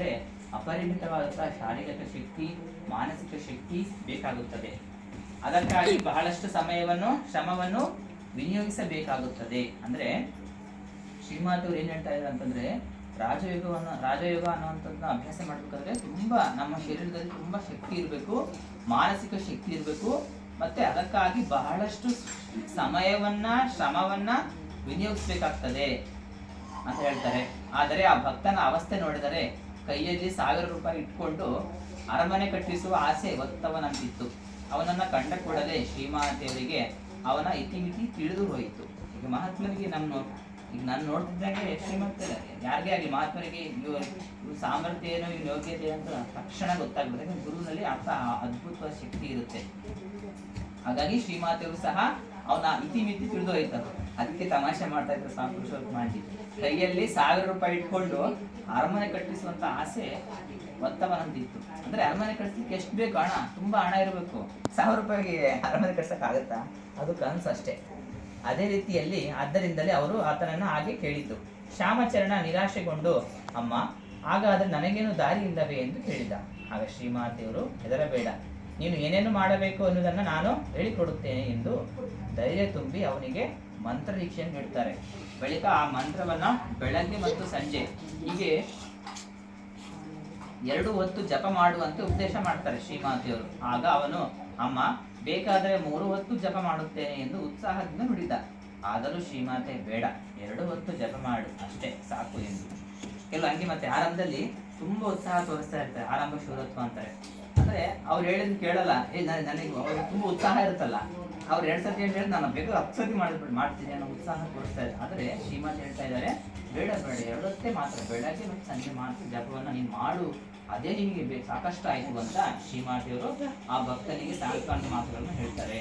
ಅಂದ್ರೆ ಅಪರಿಮಿತವಾದಂತಹ ಶಾರೀರಿಕ ಶಕ್ತಿ, ಮಾನಸಿಕ ಶಕ್ತಿ ಬೇಕಾಗುತ್ತದೆ. ಅದಕ್ಕಾಗಿ ಬಹಳಷ್ಟು ಸಮಯವನ್ನು, ಶ್ರಮವನ್ನು ವಿನಿಯೋಗಿಸಬೇಕಾಗುತ್ತದೆ. ಅಂದ್ರೆ ಶ್ರೀಮಾತವ್ರು ಏನು ಹೇಳ್ತಾ ಇದ್ದಾರೆ ಅಂತಂದ್ರೆ, ರಾಜಯೋಗವನ್ನು, ರಾಜಯೋಗ ಅನ್ನುವಂಥದ್ದನ್ನ ಅಭ್ಯಾಸ ಮಾಡ್ಬೇಕಾದ್ರೆ ತುಂಬಾ ನಮ್ಮ ಶರೀರದಲ್ಲಿ ತುಂಬಾ ಶಕ್ತಿ ಇರಬೇಕು, ಮಾನಸಿಕ ಶಕ್ತಿ ಇರಬೇಕು, ಮತ್ತೆ ಅದಕ್ಕಾಗಿ ಬಹಳಷ್ಟು ಸಮಯವನ್ನ, ಶ್ರಮವನ್ನ ವಿನಿಯೋಗಿಸ್ಬೇಕಾಗ್ತದೆ ಅಂತ ಹೇಳ್ತಾರೆ. ಆದರೆ ಆ ಭಕ್ತನ ಅವಸ್ಥೆ ನೋಡಿದರೆ ಕೈಯಲ್ಲಿ ಸಾವಿರ ರೂಪಾಯಿ ಇಟ್ಕೊಂಡು ಅರಮನೆ ಕಟ್ಟಿಸುವ ಆಸೆ ಒತ್ತವನಂತಿತ್ತು ಅವನನ್ನ ಕಂಡ ಕೂಡಲೇ ಶ್ರೀಮಾತೆಯವರಿಗೆ ಅವನ ಇತಿಮಿತಿ ತಿಳಿದು ಹೋಯಿತು. ಈಗ ಮಹಾತ್ಮರಿಗೆ ನಮ್ಮ ಈಗ ನಾನು ನೋಡ್ತಿದ್ದಾಗೆ ಶ್ರೀಮಂತ ಯಾರಿಗೆ ಆಗಲಿ ಮಹಾತ್ಮರಿಗೆ ಇವರು ಸಾಮರ್ಥ್ಯ ಏನು, ಇವ್ರ ಯೋಗ್ಯತೆ ಅಂತ ತಕ್ಷಣ ಗೊತ್ತಾಗ್ಬಿಡುತ್ತೆ. ಗುರುವಿನಲ್ಲಿ ಅರ್ಥ, ಅದ್ಭುತವಾದ ಶಕ್ತಿ ಇರುತ್ತೆ. ಹಾಗಾಗಿ ಶ್ರೀಮಾತೆಯವರು ಸಹ ಅವನ ಇತಿಮಿತಿ ತಿಳಿದು ಹೋಯ್ತಾನ ಅದಕ್ಕೆ ತಮಾಷೆ ಮಾಡ್ತಾ ಇದ್ರು ಸ್ವಾಮಿ ಪುರುಷೋತ್ತಮ ಆಂಟಿ ಕೈಯಲ್ಲಿ ಸಾವಿರ ರೂಪಾಯಿ ಇಟ್ಕೊಂಡು ಅರಮನೆ ಕಟ್ಟಿಸುವಂತ ಆಸೆ ಒತ್ತವನಂತಿತ್ತು ಅಂದ್ರೆ ಅರಮನೆ ಕಟ್ಟಿಸ್ಲಿಕ್ಕೆ ಎಷ್ಟು ಬೇಕು ಹಣ ತುಂಬಾ ಹಣ ಇರಬೇಕು. ಸಾವಿರ ರೂಪಾಯಿಗೆ ಅರಮನೆ ಕಟ್ಸಕ್ ಆಗತ್ತಾ? ಅದು ಕನಸು ಅಷ್ಟೇ. ಅದೇ ರೀತಿಯಲ್ಲಿ ಆದ್ದರಿಂದಲೇ ಅವರು ಆತನನ್ನ ಹಾಗೆ ಕೇಳಿದ್ದು. ಶ್ಯಾಮಚರಣ ನಿರಾಶೆಗೊಂಡು, ಅಮ್ಮ, ಹಾಗಾದ್ರೆ ನನಗೇನು ದಾರಿ ಇಲ್ಲವೇ ಎಂದು ಕೇಳಿದ. ಆಗ ಶ್ರೀಮಾತೆಯವರು ಹೆದರಬೇಡ. ನೀನು ಏನೇನು ಮಾಡಬೇಕು ಅನ್ನೋದನ್ನ ನಾನು ಹೇಳಿಕೊಡುತ್ತೇನೆ ಎಂದು ಧೈರ್ಯ ತುಂಬಿ ಅವನಿಗೆ ಮಂತ್ರ ದೀಕ್ಷೆಯನ್ನು ನೀಡ್ತಾರೆ. ಬಳಿಕ ಆ ಮಂತ್ರವನ್ನ ಬೆಳಗ್ಗೆ ಮತ್ತು ಸಂಜೆ ಹೀಗೆ ಎರಡು ಹೊತ್ತು ಜಪ ಮಾಡುವಂತೆ ಉದ್ದೇಶ ಮಾಡ್ತಾರೆ ಶ್ರೀಮಾತಿಯವರು. ಆಗ ಅವನು, ಅಮ್ಮ, ಬೇಕಾದರೆ ಮೂರು ಹೊತ್ತು ಜಪ ಮಾಡುತ್ತೇನೆ ಎಂದು ಉತ್ಸಾಹದಿಂದ ನುಡಿದ. ಆದರೂ ಶ್ರೀಮಾತೆ, ಬೇಡ, ಎರಡು ಹೊತ್ತು ಜಪ ಮಾಡು, ಅಷ್ಟೇ ಸಾಕು ಎಂದು. ಕೆಲವು ಹಂಗೆ ಮತ್ತೆ ಆರಂಭದಲ್ಲಿ ತುಂಬಾ ಉತ್ಸಾಹ ತೋರಿಸ್ತಾ ಇರ್ತಾರೆ, ಆರಂಭ ಶೂರತ್ವ ಅಂತಾರೆ. ಅಂದ್ರೆ ಅವ್ರು ಹೇಳಿದ್ ಕೇಳಲ್ಲ, ಏ ನಾನು ನನಗೆ ಅವ್ರಿಗೆ ತುಂಬಾ ಉತ್ಸಾಹ ಇರುತ್ತಲ್ಲ. ಅವ್ರು ಎರಡು ಸತಿ ಹೇಳಿ ನಾನು ಬೇಗ ಹತ್ತು ಸತಿ ಮಾಡಿಬಿಟ್ಟು ಮಾಡ್ತೀನಿ ಅನ್ನೋ ಉತ್ಸಾಹ ತೋರಿಸ್ತಾ ಇದ್ದಾರೆ. ಆದ್ರೆ ಶ್ರೀಮಾತ್ ಹೇಳ್ತಾ ಇದ್ದಾರೆ, ಬೇಡ ಬೇಡ, ಎರಡೊತ್ತೇ ಮಾತ್ರ, ಬೆಳಗ್ಗೆ ಮತ್ತೆ ಸಂಜೆ ಮಾತ್ರ ಜಪವನ್ನ ನೀನು ಮಾಡು. ಅದೇ ನಿಮಗೆ ಸಾಕಷ್ಟು ಆಯ್ತು ಅಂತ ಶ್ರೀಮಾತಿಯವರು ಆ ಭಕ್ತನಿಗೆ ಸಾಂತ್ವನ ಮಾತುಗಳನ್ನು ಹೇಳ್ತಾರೆ.